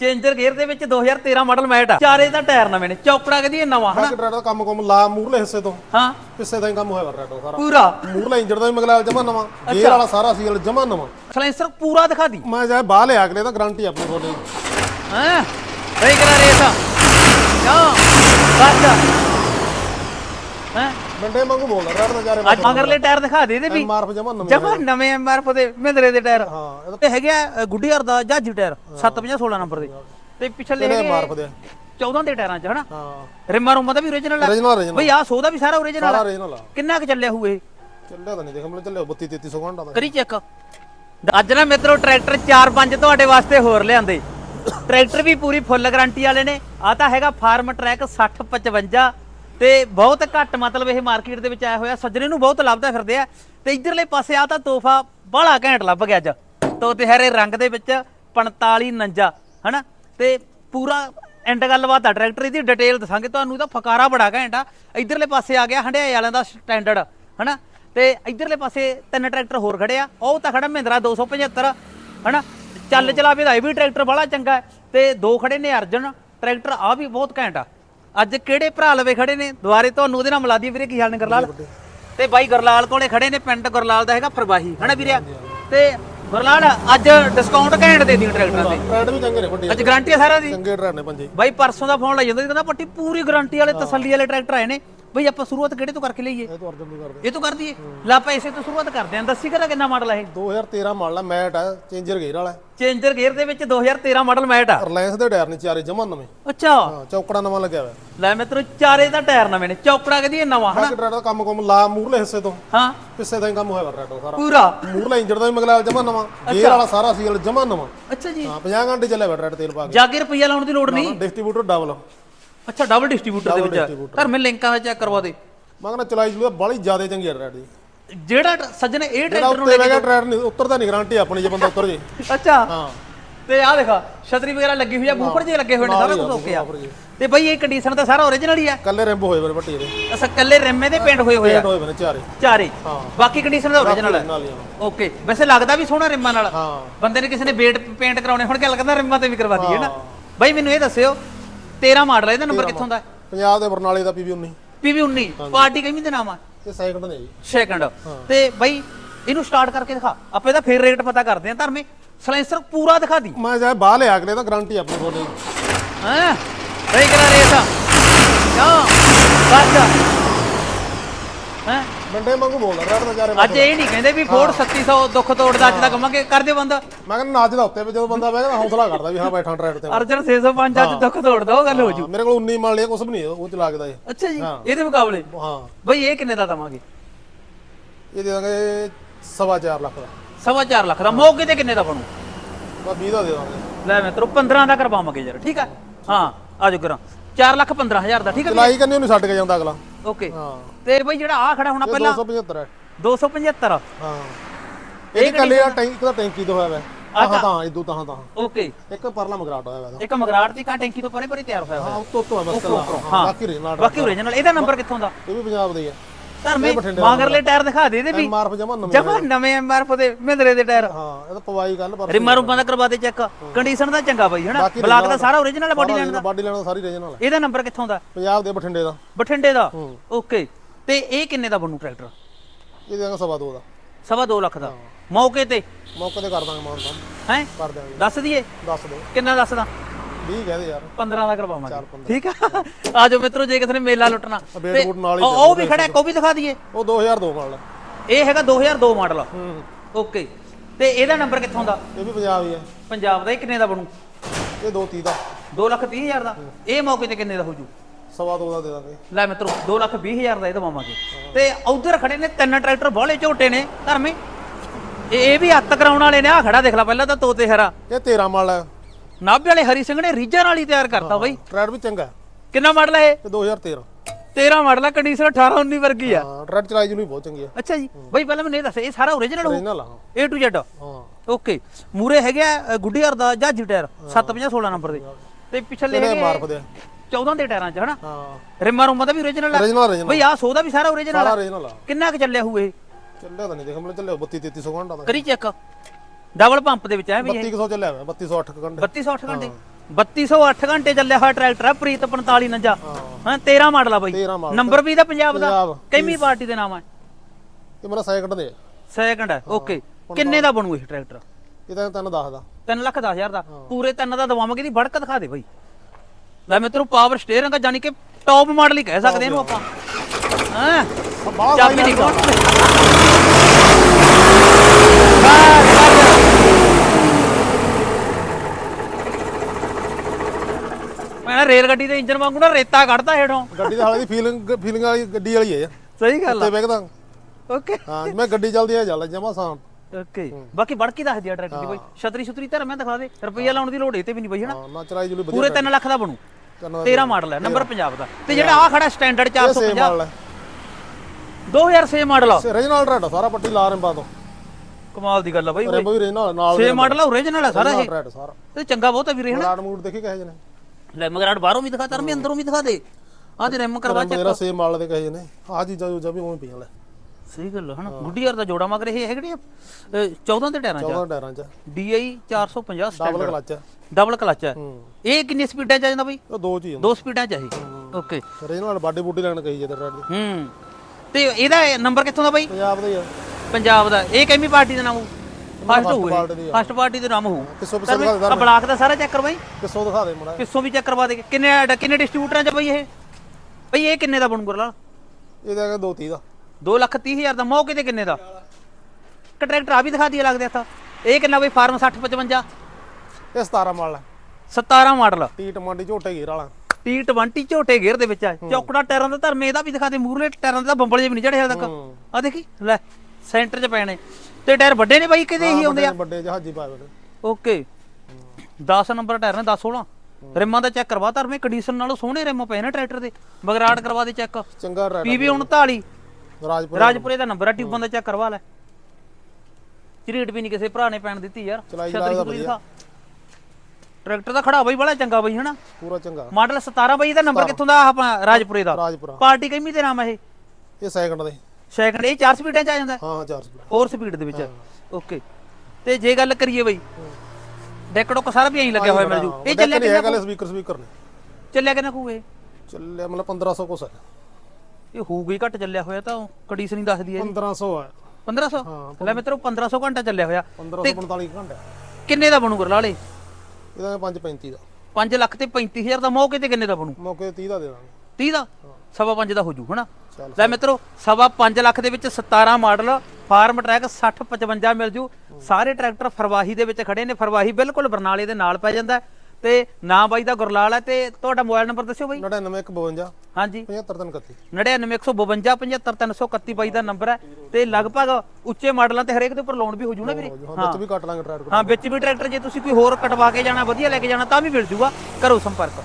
Changer gear ਦੇ ਵਿੱਚ 2013 model ਮੈਟ ਆ। ਚਾਰੇ ਦਾ ਟਾਇਰ ਨਵੇਂ ਨੇ। ਚੌਕੜਾ ਕਹਦੀ ਇਹ ਨਵਾਂ ਹਨਾ? ਟਰੈਕਟਰ ਦਾ ਕੰਮ ਕੰਮ ਲਾ ਮੂਰਲੇ ਹਿੱਸੇ ਤੋਂ। ਹਾਂ। ਪਿੱਛੇ ਦਾ ਹੀ ਕੰਮ ਹੋਇਆ ਵਾ ਟਰੈਕਟਰ ਸਾਰਾ। ਪੂਰਾ। ਮੂਰਲਾ ਇੰਜਣ ਦਾ ਵੀ ਮਗਲਾਲ ਜਮਾ ਨਵਾਂ। ਗੇਅਰ ਵਾਲਾ ਸਾਰਾ ਸੀਲ ਜਮਾ ਨਵਾਂ। ਸਲੈਂਸਰ ਪੂਰਾ ਦਿਖਾ ਦੀ। ਮੈਂ ਜਾਏ ਬਾਹ ਲਿਆ ਅਗਲੇ ਤਾਂ ਗਾਰੰਟੀ ਆਪਣੇ ਕੋਲ ਹਾਂ? ਸਹੀ ਕਰਾ ਰੇਸ ਬੱਸ ਹਾਂ। ਡੰਡੇ ਵਾਂਗੂ ਬੋਲਦਾ ਟਰੈਕਟਰ ਦਾ ਚਾਰੇ ਅੱਜ ਮਗਰਲੇ ਟਾਇਰ ਦਿਖਾ ਦੇ ਇਹਦੇ ਵੀ। ਮਾਰਫ ਜਮਾ ਨਵੇਂ ਜਮਾ ਨਵੇਂ ਐਮਆਰਐਫ ਦੇ ਮਹਿੰਦਰੇ ਦੇ ਟਾਇਰ। ਹਾਂ ਇਹ ਹੈਗੇ ਆ ਗੁੱਡੀਅਰ ਦਾ ਜਾਜੀ ਟਾਇਰ 750 ਨੰਬਰ ਦੇ। ਤੇ ਪਿਛਲੇ ਮਾਰਫ ਦੇ। 14 ਦੇ ਟਾਇਰਾਂ 'ਚ ਹਨਾ? ਹਾਂ। ਰਿਮਾ ਰੁਮਾ ਦਾ ਵੀ ਓਰੀਜਨਲ ਆ। ਬਈ ਆ ਸੋ ਦਾ ਵੀ ਸਾਰਾ ਸਾਰਾ ਆ। ਕਿੰਨਾ ਕੁ ਚੱਲਿਆ ਹੋਊ ਇਹ? ਚੱਲਿਆ ਤਾਂ ਨਹੀਂ ਦੇਖ ਮਤਲਬ ਚੱਲਿਆ 32 3300 ਘੰਟਾ ਦਾ ਕਰੀ ਚੈੱਕ ਅੱਜ ਨਾ ਮਿੱਤਰੋ ਟਰੈਕਟਰ 4-5 ਤੁਹਾਡੇ ਵਾਸਤੇ ਹੋਰ ਲਿਆਂਦੇ। ਟਰੈਕਟਰ ਵੀ ਪੂਰੀ ਫੁੱਲ ਗਾਰੰਟੀ ਵਾਲੇ ਨੇ। ਆ ਤਾਂ ਹੈਗਾ ਫਾਰਮ ਟਰੈਕ 6055 ਤੇ ਬਹੁਤ ਘੱਟ ਮਤਲਬ ਇਹ ਮਾਰਕੀਟ ਦੇ ਵਿੱਚ ਆਇਆ ਹੋਇਆ ਸੱਜਣੇ ਨੂੰ ਬਹੁਤ ਲੱਭਦਾ ਫਿਰਦੇ ਆ। ਤੇ ਇਧਰਲੇ ਪਾਸੇ ਆ ਤਾਂ ਤੋਹਫਾ ਬੜਾ ਘੈਂਟ ਲੱਭ ਗਿਆ ਅੱਜ। ਤੋਤੇ ਹਰੇ ਰੰਗ ਦੇ ਵਿੱਚ 45 ਨੰਜਾ, ਹਨਾ? ਤੇ ਪੂਰਾ ਐਂਡ ਗੱਲਬਾਤ ਆ ਟਰੈਕਟਰ ਇਹਦੀ ਡਿਟੇਲ ਦੱਸਾਂਗੇ, ਤੁਹਾਨੂੰ ਤਾਂ ਫਕਾਰਾ ਬੜਾ ਘੈਂਟ ਆ। ਇਧਰਲੇ ਪਾਸੇ ਆ ਗਿਆ ਹੰਡਿਆਏ ਵਾਲਿਆਂ ਦਾ ਸਟੈਂਡਰਡ ਹਨਾ? ਤੇ ਇਧਰਲੇ ਪਾਸੇ ਤਿੰਨ ਟਰੈਕਟਰ ਹੋਰ ਖੜੇ ਆ, ਉਹ ਤਾਂ ਖੜਾ ਮਹਿੰਦਰਾ 275 ਹਨਾ? ਚੱਲ ਚਲਾਵੇ ਦਾ ਇਹ ਵੀ ਟਰੈਕਟਰ ਬੜਾ ਚੰਗਾ ਹੈ। ਤੇ ਦੋ ਖੜੇ ਨੇ ਅਰਜਨ ਟਰੈਕਟਰ ਆ ਵੀ ਬਹੁਤ ਘੈਂਟ ਆ। ਅੱਜ ਕਿਹੜੇ ਭਰਾ ਲਵੇ ਖੜੇ ਨੇ? ਦੁਆਰੇ ਤੁਹਾਨੂੰ ਉਹਦੇ ਨਾਲ ਮਿਲਾ ਦੀ ਵੀਰੇ ਕੀ ਹਾਲ ਨੇ ਗਰਲਾਲ? ਤੇ ਬਾਈ ਗਰਲਾਲ ਕੋਲੇ ਖੜੇ ਨੇ ਪਿੰਡ ਗਰਲਾਲ ਦਾ ਹੈਗਾ ਪ੍ਰਵਾਹੀ ਹਨਾ ਵੀਰੇ? ਤੇ ਗਰਲਾਲ ਅੱਜ ਡਿਸਕਾਊਂਟ ਘੈਂਟ ਦੇ ਦੀ ਟਰੈਕਟਰਾਂ ਤੇ? ਟਰੈਕਟਰ ਵੀ ਚੰਗੇ ਨੇ ਵੱਡੇ। ਅੱਜ ਗਾਰੰਟੀ ਆ ਸਾਰਿਆਂ ਦੀ? ਚੰਗੇ ਟਰੈਕਟਰ ਨੇ ਪੰਜੇ ਬਾਈ ਪਰਸੋਂ ਦਾ ਫੋਨ ਲਾਈ ਜਾਂਦਾ ਕਹਿੰਦਾ ਪੱਟੀ ਪੂਰੀ ਗਾਰੰਟੀ ਵਾਲੇ ਤਸੱਲੀ ਵਾਲੇ ਟਰੈਕਟਰ ਆਏ ਨੇ। ਬਈ ਆਪਾਂ ਸ਼ੁਰੂਆਤ ਕਿਹੜੇ ਤੋਂ ਕਰਕੇ ਲਈਏ? ਇਹ ਤੋਂ ਅਰਜਨ ਕਰਦੇ ਇਹ ਤੋਂ ਕਰ ਦਈਏ ਲੈ ਆਪਾਂ ਇਸੇ ਤੋਂ ਸ਼ੁਰੂਆਤ ਕਰਦੇ ਆਂ। ਦੱਸੀ ਕਰਾ ਕਿੰਨਾ ਮਾਡਲ ਹੈ ਇਹ? 2013 ਮਾਡਲ ਆ ਮੈਟ ਆ ਚੇਂਜਰ ਗੇਅਰ ਵਾਲਾ। ਚੇਂਜਰ ਗੇਅਰ ਦੇ ਵਿੱਚ 2013 ਮਾਡਲ ਮੈਟ ਆ। ਰਿਲਾਇੰਸ ਦੇ ਟਾਇਰ ਨੇ ਚਾਰੇ ਜਮਾ ਨਵੇਂ। ਅੱਛਾ। ਹਾਂ ਚੌਕੜਾ ਨਵਾਂ ਲੱਗਿਆ ਹੋਇਆ। ਲੈ ਮਿੱਤਰੋ ਚਾਰੇ ਦਾ ਟਾਇਰ ਨਵੇਂ ਨੇ। ਚੌਕੜਾ ਕਹਦੀ ਇਹ ਨਵਾਂ ਹਨਾ? ਟਰੈਕਟਰ ਦਾ ਕੰਮ ਕੰਮ ਲਾ ਮੂਰਲੇ ਹਿੱਸੇ ਤੋਂ। ਹਾਂ। ਪਿੱਛੇ ਦਾ ਹੀ ਕੰਮ ਹੋਇਆ ਵਾ ਟਰੈਕਟਰ ਸਾਰਾ। ਪੂਰਾ? ਮੂਰਲਾ ਇੰਜਣ ਦਾ ਵੀ ਮਗਲਾਲ ਜਮਾ ਨਵਾਂ। ਗੇਅਰ ਵਾਲਾ ਸਾਰਾ ਸੀਲ ਜਮਾ ਨਵਾਂ। ਅੱਛਾ ਜੀ। ਹਾਂ 50 ਘੰਟੇ ਚੱਲਿਆ ਵਾ ਟਰੈਕਟਰ ਤੇਲ ਪਾ ਕੇ। ਜਾਗੇ ਰੁਪਈਆ ਲਾਉਣ ਦੀ ਲੋੜ ਨਹੀਂ? ਡਿਸਟ੍ਰੀਬਿਊਟਰ ਡਬਲ ਅੱਛਾ ਡਬਲ ਡਿਸਟ੍ਰੀਬਿਊਟਰ ਦੇ ਵਿੱਚ ਮੈਂ ਲਿੰਕਾਂ ਦਾ ਚੈੱਕ ਕਰਵਾ ਦੇ। ਮੈਂ ਕਹਿੰਦਾ ਚਲਾਈ ਜਲੂਆ ਬੜੀ ਜ਼ਿਆਦਾ ਚੰਗੀ ਆ ਦੀ ਜਿਹੜਾ ਟ- ਸੱਜਣੇ ਇਹ ਜਿਹੜਾ ਟਰੈਕਟਰ ਨੂੰ ਉੱਤੇ ਵੈਗਾ ਟਰੈਕਟਰ ਨਹੀਂ ਉੱਤਰਦਾ ਨਹੀਂ ਗਾਰੰਟੀ ਆਪਣੀ ਜੇ ਬੰਦਾ ਉੱਤਰ ਜੇ। ਅੱਛਾ। ਹਾਂ। ਤੇ ਆਹ ਦੇਖਾ ਛਤਰੀ ਵਗੈਰਾ ਲੱਗੀ ਹੋਈ ਆ ਬੂਫਰ ਜੇ ਲੱਗੇ ਹੋਏ ਨੇ ਸਾਰਾ ਕੁਝ ਓਕੇ ਆ ਬੂਫਰ। ਤੇ ਬਈ ਇਹ ਕੰਡੀਸ਼ਨ ਤਾਂ ਸਾਰਾ ਓਰੀਜਨਲ ਹੀ ਆ। ਕੱਲੇ ਰੈਂਬੋ ਹੋਏ ਬਰੇ ਵੱਟੀ ਇਹਦੇ ਅਸਾਂ ਕੱਲੇ ਰਿਮੇ ਦੇ ਪੇਂਟ ਹੋਏ ਹੋਏ ਆ। ਪੇਂਟ ਹੋਏ ਬਨੇ ਚਾਰੇ। ਚਾਰੇ। ਹਾਂ। ਬਾਕੀ ਕੰਡੀਸ਼ਨ ਦਾ ਹੈ ਨਾਲ ਹੀ ਆ। ਓਕੇ ਵੈਸੇ ਲੱਗਦਾ ਵੀ ਸੋਹਣਾ ਰਿਮਾਂ ਨਾਲ। ਹਾਂ। ਬੰਦੇ ਨੇ ਕਿਸੇ ਨੇ ਬੇਟ ਪੇਂਟ ਕਰਾਉਣੇ ਹੁਣ ਗੱਲ ਕਰਦਾ ਰਿਮਾਂ ਤੇ ਵੀ ਕਰਵਾ ਦਈਏ ਨਾ। ਬਾਈ ਮੈਨੂੰ ਇਹ ਦੱਸਿਓ 13 ਮਾਡਲ ਹੈ ਇਹਦਾ ਨੰਬਰ ਕਿੱਥੋਂ ਦਾ? ਪੰਜਾਬ ਦੇ ਬਰਨਾਲੇ ਦਾ ਪੀਵੀ 19 ਪੀਵੀ 19 ਪਾਰਟੀ ਕਿਵੇਂ ਦੇ ਨਾਮ ਆ? ਤੇ ਸੈਕਿੰਡ ਨੇ ਜੀ। ਸੈਕੰਡ ਤੇ ਬਾਈ ਇਹਨੂੰ ਸਟਾਰਟ ਕਰਕੇ ਦਿਖਾ। ਆਪਾਂ ਇਹਦਾ ਫੇਰ ਰੇਟ ਪਤਾ ਕਰਦੇ ਆਂ ਧਰਮੇ ਸਲੈਂਸਰ ਪੂਰਾ ਦਿਖਾ ਦੀ। ਮੈਂ ਜਾਏ ਬਾਹ ਲਿਆ ਅਗਲੇ ਤਾਂ ਗਾਰੰਟੀ ਆਪਣੇ ਕੋਲ ਹਾਂ? ਸਹੀ ਕਰਾ ਰੇਸ ਕਿਉਂ ਬੱਸ। ਹਾਂ? ਡੰਡੇ ਵਾਂਗੂ ਬੋਲਦਾ ਦਾ ਚਾਰੇ ਅੱਜ ਇਹ ਨਹੀਂ ਕਹਿੰਦੇ ਵੀ ਫੋਰਡ 3700 ਦੁੱਖ ਤੋੜਦਾ ਅੱਜ ਦਾ ਕਮਾਂਗੇ ਕਰਦੇ ਬੰਦ। ਮੈਂ ਕਹਿੰਦਾ ਨੱਚਦਾ ਉੱਤੇ ਵੀ ਜਦੋਂ ਬੰਦਾ ਬਹਿ ਗਿਆ ਹੌਸਲਾ ਕਰਦਾ ਵੀ ਹਾਂ ਬੈਠਾ ਟਰੈਕਟਰ ਤੇ। ਅਰਜਨ 605 ਅੱਜ ਦੁੱਖ ਤੋੜਦਾ ਉਹ ਗੱਲ ਹੋ ਜੂ। ਹਾਂ, ਮੇਰੇ ਕੋਲ 19 ਮਾਡਲ ਹੈ ਕੁਝ ਵੀ ਨਹੀਂ ਉਹ ਚ ਲੱਗਦਾ ਇਹ। ਅੱਛਾ ਜੀ ਇਹਦੇ ਮੁਕਾਬਲੇ? ਹਾਂ। ਬਈ ਇਹ ਕਿੰਨੇ ਦਾ ਦਵਾਂਗੇ? ਇਹ ਦੇ ਦਾਂਗੇ ਲੱਖ ਦਾ। ਲੱਖ ਮੌਕੇ ਤੇ ਕਿੰਨੇ ਦਾ ਬਣੂ? ਬਸ 20 ਦਾ ਦੇ ਦਾਂਗੇ। ਲੈ ਮਿੱਤਰੋ 15 ਦਾ ਕਰਵਾਵਾਂਗੇ ਯਾਰ ਠੀਕ ਆ? ਹਾਂ ਆਜੋ ਕਰਾਂ 4 ਲੱਖ 15000 ਦਾ ਠੀਕ ਆ ਚਲਾਈ ਕੰਨੀ ਉਹਨੂੰ ਛੱਡ ਕੇ ਜਾਂਦਾ ਅਗਲਾ। ਓਕੇ। ਹਾਂ। ਤੇ ਬਈ ਜਿਹੜਾ ਆ ਖੜਾ ਹੋਣਾ ਇਹ ਪਹਿਲਾਂ 275 ਹੈ। 275 ਹਾਂ। ਇਹ ਕੱਲੇ ਆ ਟੈਂਕ ਦਾ ਟੈਂਕੀ ਤੋਂ ਹੋਇਆ ਵਾ। ਆਹ ਤਾਂ ਇਦੋਂ ਤਾਂ ਤਾਂ ਓਕੇ। ਇੱਕ ਪਰਲਾ ਮਗਰਾਟ ਹੋਇਆ ਵਾ ਇੱਕ ਮਗਰਾਟ ਦੀ ਕਾ ਟੈਂਕੀ ਤੋਂ ਪਰੇ ਪਰੇ ਤਿਆਰ ਹੋਇਆ ਹਾਂ ਹੋਇਆ ਉੱਤੋਂ ਤੋਂ ਹੈ ਬਸ ਹਾਂ। ਬਾਕੀ ਰੇ ਨਾਲ ਬਾਕੀ ਓਰੀਜਨਲ ਇਹਦਾ ਨੰਬਰ ਕਿੱਥੋਂ ਦਾ? ਇਹ ਵੀ ਪੰਜਾਬ ਦੇ ਹੀ ਆ ਧਰਮੇ ਬਠਿੰਡੇ ਦਾ ਮਗਰਲੇ ਟਾਇਰ ਦਿਖਾ ਦੇ ਇਹਦੇ ਵੀ। ਮਾਰਫ ਜਮਾ ਨਵੇਂ ਜਮਾ ਨਵੇਂ ਐਮਆਰਐਫ ਦੇ ਮਹਿੰਦਰੇ ਦੇ ਟਾਇਰ। ਹਾਂ ਇਹ ਤਾਂ ਪਵਾਈ ਗੱਲ ਪਰ ਰਿਮਾ ਰੂਪਾਂ ਦਾ ਕਰਵਾ ਦੇ ਚੈੱਕ। ਕੰਡੀਸ਼ਨ ਦਾ ਚੰਗਾ ਬਾਈ ਹਨਾ? ਬਾਕੀ ਬਲਾਕ ਦਾ ਸਾਰਾ ਓਰੀਜਨਲ ਬਾਡੀ ਲੈਣ ਦਾ? ਬਾਡੀ ਲੈਣ ਦਾ ਸਾਰੀ ਰੀਜਨਲ ਹੈ। ਇਹਦਾ ਨੰਬਰ ਕਿੱਥੋਂ ਦਾ? ਪੰਜਾਬ ਦੇ ਬਠਿੰਡੇ ਦਾ। ਬਠਿੰਡੇ ਦਾ? ਓਕੇ ਤੇ ਇਹ ਕਿੰਨੇ ਦਾ ਬਣੂ ਟਰੈਕਟਰ? ਇਹ ਦੇਗਾ ਸਵਾ ਦੋ ਦਾ। ਸਵਾ 2 ਲੱਖ ਦਾ। ਮੌਕੇ ਤੇ? ਮੌਕੇ ਤੇ ਕਰ ਦਾਂਗੇ ਮਾਨ ਤਾਂ ਹੈ? ਕਰ ਦਿਆਂਗੇ। ਦੱਸ ਦਈਏ? ਦੱਸ ਦੋ ਕਿੰਨਾ ਦੱਸਦਾ? 20 ਕਹਦੇ ਯਾਰ। 15 ਦਾ ਕਰਵਾਵਾਂਗੇ। ਠੀਕ ਆ? ਆਜੋ ਮਿੱਤਰੋ ਜੇ ਕਿਸੇ ਨੇ ਮੇਲਾ ਲੁੱਟਣਾ। ਬੇਟ ਤੇ ਬੂਟ ਨਾਲ ਹੀ ਉਹ ਉਹ ਵੀ ਖੜਾ ਇੱਕ ਉਹ ਵੀ ਦਿਖਾ ਦਈਏ। ਉਹ 2002 ਮਾਡਲ ਇਹ ਹੈਗਾ 2002 ਮਾਡਲ ਓਕੇ। ਤੇ ਇਹਦਾ ਨੰਬਰ ਕਿੱਥੋਂ ਦਾ? ਇਹ ਵੀ ਪੰਜਾਬ ਹੀ ਹੈ ਪੰਜਾਬ ਦਾ। ਇਹ ਕਿੰਨੇ ਦਾ ਬਣੂ? ਇਹ 230 ਦਾ। 2 ਲੱਖ 30 ਹਜ਼ਾਰ ਦਾ। ਇਹ ਮੌਕੇ ਤੇ ਕਿੰਨੇ ਦਾ ਹੋ ਜੂ ਸਵਾ ਦੋ ਦਾ ਦੇ ਦਾਂਗੇ। ਲੈ ਮਿੱਤਰੋ 2 ਲੱਖ 20 ਹਜ਼ਾਰ ਦਾ ਇਹ ਦਵਾਵਾਂਗੇ। ਤੇ ਉਧਰ ਖੜੇ ਨੇ ਤਿੰਨ ਟਰੈਕਟਰ ਬਾਹਲੇ ਝੋਟੇ ਨੇ। ਧਰਮੇ। ਇਹ ਵੀ ਹੱਤ ਕਰਾਉਣ ਵਾਲੇ ਨੇ। ਆ ਖੜਾ ਦੇਖ ਲੈ ਪਹਿਲਾਂ ਤਾਂ ਤੋਤੇ ਹਰਾ। ਇਹ 13 ਮਾਡਲ ਹੈ ਨਾਭੇ ਵਾਲੇ ਹਰੀ ਸਿੰਘ ਨੇ ਰੀਜਾ ਨਾਲ ਹੀ ਤਿਆਰ ਕਰਤਾ ਬਈ। ਟਰੈਡ ਵੀ ਚੰਗਾ। ਹੈ। ਕਿੰਨਾ ਮਾਡਲ ਹੈ ਇਹ? ਇਹ 2013 13 ਮਾਡਲ ਆ ਕੰਡੀਸ਼ਨ 18 19 ਵਰਗੀ ਆ। ਹਾਂ ਟਰੈਡ ਚਲਾਈ ਜੂ ਬਹੁਤ ਚੰਗੀ ਹੈ ਅੱਛਾ ਜੀ। ਬਈ ਪਹਿਲਾਂ ਮੈਨੂੰ ਇਹ ਦੱਸ ਇਹ ਸਾਰਾ ਓਰੀਜਨਲ ਹੋ ਰੀਜਨਲ ਆ A to Z? ਹਾਂ। ਓਕੇ ਮੂਰੇ ਹੈਗੇ ਆ ਗੁੱਡੀਅਰ ਦਾ ਜਾਜੀ ਟਾਇਰ 750 16 ਨੰਬਰ ਦੇ। ਤੇ ਪਿਛਲੇ ਹੈਗੇ ਮਾਰਫ ਦੇ 14 ਦੇ ਟਾਇਰਾਂ 'ਚ ਹਨਾ? ਹਾਂ। ਰਿਮਾ ਰੁਮਾ ਦਾ ਵੀ ਓਰੀਜਨਲ ਆ। ਰੀਜਨਲ ਰੀਜਨਲ ਬਈ ਆ ਸੋ ਦਾ ਵੀ ਸਾਰਾ ਓਰੀਜਨਲ ਸਾਰਾ ਆ ਆ। ਕਿੰਨਾ ਕੁ ਚੱਲਿਆ ਹੋਊ ਇਹ? ਚੱਲਿਆ ਤਾਂ ਨਹੀਂ ਦੇਖ ਮਤਲਬ ਚੱਲਿਆ 32 3300 ਘੰਟਾ ਦਾ ਕਰੀ ਚੈੱਕ ਡਬਲ ਪੰਪ ਦੇ ਵਿੱਚ ਐ ਵੀ ਇਹ? 3200 ਚੱਲਿਆ ਹੋਇਆ 3208 ਘੰਟੇ। 3208 ਘੰਟੇ। 3208 ਘੰਟੇ ਚੱਲਿਆ ਹੋਇਆ ਟਰੈਕਟਰ ਆ ਪ੍ਰੀਤ 4549 ਹਾਂ। 13 ਮਾਡਲ ਆ ਬਾਈ। 13 ਮਾਡਲ। ਨੰਬਰ ਵੀ ਦਾ ਪੰਜਾਬ ਦਾ। ਕਿੰਨੀ ਪਾਰਟੀ ਦੇ ਨਾਮ ਹੈ ਇਹ ਮੇਰਾ ਸੈਕਿੰਡ ਦੇ ਆ। ਸੈਕੰਡ ਹੈ ਓਕੇ। ਕਿੰਨੇ ਦਾ ਬਣੂ ਇਹ ਟਰੈਕਟਰ? ਇਹ ਤਾਂ ਤੈਨੂੰ ਦੱਸਦਾ 3 ਲੱਖ 10 ਹਜ਼ਾਰ ਦਾ। ਪੂਰੇ ਤਿੰਨ ਦਾ ਦਵਾਵਾਂਗੇ ਦੀ ਭੜਕ ਦਿਖਾ ਦੇ ਬਾਈ। ਲੈ ਮਿੱਤਰੋ ਪਾਵਰ ਸਟੀਅਰਿੰਗ ਆ ਜਾਨੀ ਕਿ ਟੌਪ ਮਾਡਲ ਹੀ ਕਹਿ ਸਕਦੇ ਇਹਨੂੰ ਆਪਾਂ। ਹਾਂ? ਬਾਹਰ ਚਾਬੀ ਨਹੀਂ ਕੋਣ ਮੈਂ ਰੇਲ ਗੱਡੀ ਦੇ ਇੰਜਨ ਵਾਂਗੂ ਨਾ ਰੇਤਾ ਕੱਢਦਾ ਹੇਠੋਂ। ਗੱਡੀ ਦੇ ਹਾਲੇ ਦੀ ਫੀਲਿੰਗ ਫੀਲਿੰਗ ਵਾਲੀ ਗੱਡੀ ਵਾਲੀ ਹੈ ਸਹੀ ਗੱਲ ਤੇ ਆ ਵੇਖਦਾ। ਓਕੇ। ਹਾਂ ਮੈਂ ਗੱਡੀ ਚੱਲਦੀ ਆ ਚੱਲ ਜਮਾ ਸਾਂ ਓਕੇ। ਬਾਕੀ ਬੜਕੀ ਦੱਸ ਦਿਆ ਟਰੈਕਟਰ ਦੀ ਬਈ ਛਤਰੀ ਛੁਤਰੀ ਧਰ ਮੈਂ ਦਿਖਾ ਦੇ। ਰੁਪਈਆ ਲਾਉਣ ਦੀ ਲੋੜ ਇਹ ਤੇ ਵੀ ਨਹੀਂ ਬਈ ਹਨਾ ਹਾਂ ਨਾ ਚਲਾਈ ਜੁਲੀ ਪੂਰੇ 3 ਲੱਖ ਦਾ ਬਣੂ। ਤੈਨੂੰ 13 ਮਾਡਲ ਹੈ ਨੰਬਰ ਪੰਜਾਬ ਦਾ। ਤੇ ਜਿਹੜਾ ਆ ਖੜਾ ਸਟੈਂਡਰਡ ਇਹ ਸੇਮ 450 ਮਾਡਲ ਹੈ। 2006 ਮਾਡਲ ਆ ਰੀਜਨਲ ਰੈਡ ਸਾਰਾ ਪੱਟੀ ਲਾ ਰਿੰਬਾ ਤੋਂ। ਕਮਾਲ ਦੀ ਗੱਲ ਆ ਬਈ ਰਿੰਬਾ ਵੀ। ਰੀਜਨਲ ਨਾਲ 6 ਮਾਡਲ ਆ ਓਰੀਜਨਲ ਆ ਸਾਰਾ ਇਹ। ਤੇ ਚੰਗਾ ਬਹੁਤ ਆ ਵੀਰੇ ਹਨਾ ਰਾਡ ਮੂਡ ਦੇਖੀ ਕਹੇ ਜਨੇ ਲੈ ਮਗਰਾਟ ਬਾਹਰੋਂ ਵੀ ਦਿਖਾ ਤਰਮੀ ਅੰਦਰੋਂ ਵੀ ਦਿਖਾ ਦੇ। ਆ ਤੇ ਰਿਮ ਕਰਵਾ ਮੇਰਾ ਸੇਮ ਮਾਡਲ ਦੇ ਕਹੇ ਜਨੇ ਆ ਚੀਜ਼ਾਂ ਜੋ ਵੀ ਉਵੇਂ ਪਈਆਂ ਲੈ। ਸਹੀ ਗੱਲ ਆ, ਹਨਾ? ਗੁੱਡੀ ਯਾਰ ਦਾ ਜੋੜਾ ਮਗਰ ਇਹ ਹੈ ਕਿਹੜੀ 14 ਦੇ ਟਾਇਰਾਂ ਚ 14 ਟਾਇਰਾਂ ਚ DI 450 ਡਬਲ ਸਟੈਂਡਰਡ ਕਲਚ ਹੈ ਡਬਲ ਕਲਚ ਹੈ ਹੂੰ। ਇਹ ਕਿੰਨੀ ਸਪੀਡਾਂ ਚ ਆ ਜਾਂਦਾ ਬਈ? ਉਹ ਦੋ ਚੀਜ਼ ਦੋ ਸਪੀਡਾਂ ਚ ਆ ਇਹ। ਓਕੇ। ਰੀਜਨਲ ਬਾਡੀ ਬੂਡੀ ਲੈਣ ਕਹੀ ਜੇ ਤੇ ਰੈਡ ਦੀ ਹੂੰ। ਤੇ ਇਹਦਾ ਨੰਬਰ ਕਿੱਥੋਂ ਦਾ ਬਈ? ਪੰਜਾਬ ਦਾ ਹੀ ਆ। ਪੰਜਾਬ ਦਾ। ਇਹ ਕਿੰਨੀ ਪਾਰਟੀ ਦਾ ਨਾਮ ਹੋਊ? ਫਸਟ ਹੋਊ ਪਾਰਟੀ ਦੀ ਆ। ਫਸਟ ਪਾਰਟੀ ਦੇ ਨਾਮ ਹੋਊ। ਕਿਸੋ ਪਿਸੋ ਦਿਖਾ ਦੇ ਆ ਬਲਾਕ ਦਾ ਸਾਰਾ ਚੈੱਕ ਕਰ ਬਾਈ ਕਿਸੋ ਦਿਖਾ ਦੇ ਮੜਾ ਕਿੱਸੋਂ ਵੀ ਚੈੱਕ ਕਰਵਾ ਦੇ ਕਿੰਨੇ ਕਿੰਨੇ ਡਿਸਟ੍ਰੀਬਿਊਟਰਾਂ ਚ ਬਈ ਇਹ? ਬਈ ਇਹ ਕਿੰਨੇ ਦਾ ਬਣੂ ਗੁਰਲਾਲ ਇਹਦਾ ਹੈਗਾ 230 ਦਾ। 2 ਲੱਖ 30 ਹਜ਼ਾਰ ਦਾ। ਮੌਕੇ ਤੇ ਕਿੰਨੇ ਦਾ? ਕੰਟਰੈਕਟਰ ਆ ਵੀ ਦਿਖਾ ਦਈਏ ਲੱਗਦੇ ਇੱਥਾ ਇਹ ਕਿੰਨਾ ਬਈ? ਫਾਰਮ 60 55 ਇਹ 17 ਮਾਡਲ ਹੈ 17 ਮਾਡਲ। ਟੀ ਟਮਾਂਡੀ ਝੋਟੇ ਗੇਰ ਵਾਲਾ। T20 ਝੋਟੇ ਗੇਅਰ ਦੇ ਵਿੱਚ ਆ। ਚੌਕੜਾ ਟਾਇਰਾਂ ਦਾ ਧਰਮੇ ਇਹਦਾ ਵੀ ਦਿਖਾ ਦੇ। ਮੂਰਲੇ ਟਾਇਰਾਂ ਦਾ ਬੰਬਲ ਜੇ ਵੀ ਨਹੀਂ ਚੜਿਆ ਤੱਕ। ਆ ਦੇਖੀ? ਲੈ ਸੈਂਟਰ 'ਚ ਪੈਣੇ। ਤੇ ਟਾਇਰ ਵੱਡੇ ਨੇ ਬਾਈ ਕਿਤੇ ਇਹੀ ਆਉਂਦੇ ਆ? ਵੱਡੇ ਜਹਾਜ਼ੀ ਨੇ ਓਕੇ। 10 ਨੰਬਰ ਟਾਇਰ ਨੇ 10 16 ਰਿਮਾਂ ਦਾ ਚੈੱਕ ਕਰਵਾ ਧਰਮੇ ਕੰਡੀਸ਼ਨ ਨਾਲੋਂ ਸੋਹਣੇ ਰਿਮ ਪਏ ਨੇ ਟਰੈਕਟਰ ਦੇ। ਬਗਰਾੜ ਕਰਵਾ ਦੇ ਚੈੱਕ। ਚੰਗਾ ਰੈਡ ਪੀਵੀ 39 ਰਾਜਪੁਰ ਰਾਜਪੁਰੇ ਦਾ ਨੰਬਰ। ਆ ਟਿਊਬਾਂ ਦਾ ਚੈੱਕ ਕਰਵਾ ਲੈ। ਝਰੀਟ ਵੀ ਨਹੀਂ ਕਿਸੇ ਭਰਾ ਨੇ ਪੈਣ ਦਿੱਤੀ ਯਾਰ। ਛਤਰੀ ਟਰੈਕਟਰ ਦਾ ਖੜਾ ਬਈ ਬੜਾ ਚੰਗਾ ਬਈ ਹਨਾ? ਪੂਰਾ ਚੰਗਾ। ਮਾਡਲ 17 ਬਈ ਇਹਦਾ ਨੰਬਰ ਕਿੱਥੋਂ ਦਾ ਆਪਣਾ ਰਾਜਪੁਰੇ ਦਾ? ਪਾਰਟੀ ਕਿੰਨੀ ਤੇ ਨਾਮ ਹੈ ਇਹ? ਇਹ ਸੈਕਿੰਡ ਦੇ ਸੈਕੰਡ ਇਹ 4 ਸਪੀਡਾਂ ਚ ਆ ਜਾਂਦਾ। ਹਾਂ 4 ਸਪੀਡ। 4 ਸਪੀਡ ਦੇ ਵਿੱਚ। ਓਕੇ। ਤੇ ਜੇ ਗੱਲ ਕਰੀਏ ਬਈ ਡੈਕ ਡੁੱਕ ਸਾਰਾ ਵੀ ਐਂ ਲੱਗਿਆ ਹੋਇਆ ਮਿਲ ਜੂ। ਇਹ ਚੱਲਿਆ ਨਹੀਂ ਕਿੰਨਾ ਹੈਗਾ ਕੁ? ਲੈ ਸਪੀਕਰ ਸਪੀਕਰ ਨੇ। ਚੱਲਿਆ ਕਿੰਨਾ ਕੂ ਇਹ? ਚੱਲਿਆ ਮਤਲਬ 1500 ਕੁਛ ਹੈ ਇਹ ਹੋਊਗਾ ਹੀ ਘੱਟ ਚੱਲਿਆ ਹੋਇਆ ਤਾਂ ਕੰਡੀਸ਼ਨ ਹੀ ਦੱਸਦੀ ਹੈ 1500 ਹੈ 1500 ਲੈ ਮਿੱਤਰੋ 1500 ਘੰਟਾ ਚੱਲਿਆ ਹੋਇਆ। 1545 ਘੰਟਾ। ਕਿੰਨੇ ਦਾ ਬਣੂ ਗਰਲਾਲੇ? ਇਹਦਾ 535 ਦਾ। 5 ਲੱਖ ਤੇ 35000 ਦਾ ਮੌਕੇ ਤੇ ਕਿੰਨੇ ਦਾ ਬਣੂ? ਮੌਕੇ ਤੇ 30 ਦਾ ਦੇ ਦਾਂਗੇ। 30 ਦਾ ਸਵਾ ਪੰਜ ਦਾ ਹੋ ਜੂ ਹਨਾ ਲੈ ਮਿੱਤਰੋ ਸਵਾ 5 ਲੱਖ ਦੇ ਵਿੱਚ 17 ਮਾਡਲ ਫਾਰਮ ਟਰੈਕ 60 55 ਮਿਲ ਜੂ। ਸਾਰੇ ਟਰੈਕਟਰ ਫਰਵਾਹੀ ਦੇ ਵਿੱਚ ਖੜੇ ਨੇ ਫਰਵਾਹੀ ਬਿਲਕੁਲ ਬਰਨਾਲੇ ਦੇ ਨਾਲ ਪੈ ਜਾਂਦਾ। ਤੇ ਨਾਂ ਬਾਈ ਦਾ ਗੁਰਲਾਲ ਹੈ ਤੇ ਤੁਹਾਡਾ ਮੋਬਾਈਲ ਨੰਬਰ ਦੱਸਿਓ ਬਾਈ। 9952 ਹਾਂਜੀ। 7531 99152 75331 ਬਾਈ ਦਾ ਨੰਬਰ ਹੈ। ਤੇ ਲਗਭਗ ਉੱਚੇ ਮਾਡਲਾਂ ਤੇ ਹਰੇਕ ਦੇ ਉੱਪਰ ਲੋਨ ਵੀ ਹੋ ਜੂ ਨਾ ਵੀਰੇ? ਹਾਂ ਵਿੱਚ ਵੀ ਕੱਟ ਲਾਂਗੇ ਟਰੈਡ ਹਾਂ ਵਿੱਚ ਵੀ ਟਰੈਕਟਰ ਜੇ ਤੁਸੀਂ ਕੋਈ ਹੋਰ ਕਟਵਾ ਕੇ ਜਾਣਾ ਵਧੀਆ ਲੈ ਕੇ ਜਾਣਾ ਤਾਂ ਵੀ ਮਿਲ ਜੂਗਾ। ਕਰੋ ਸੰਪਰਕ।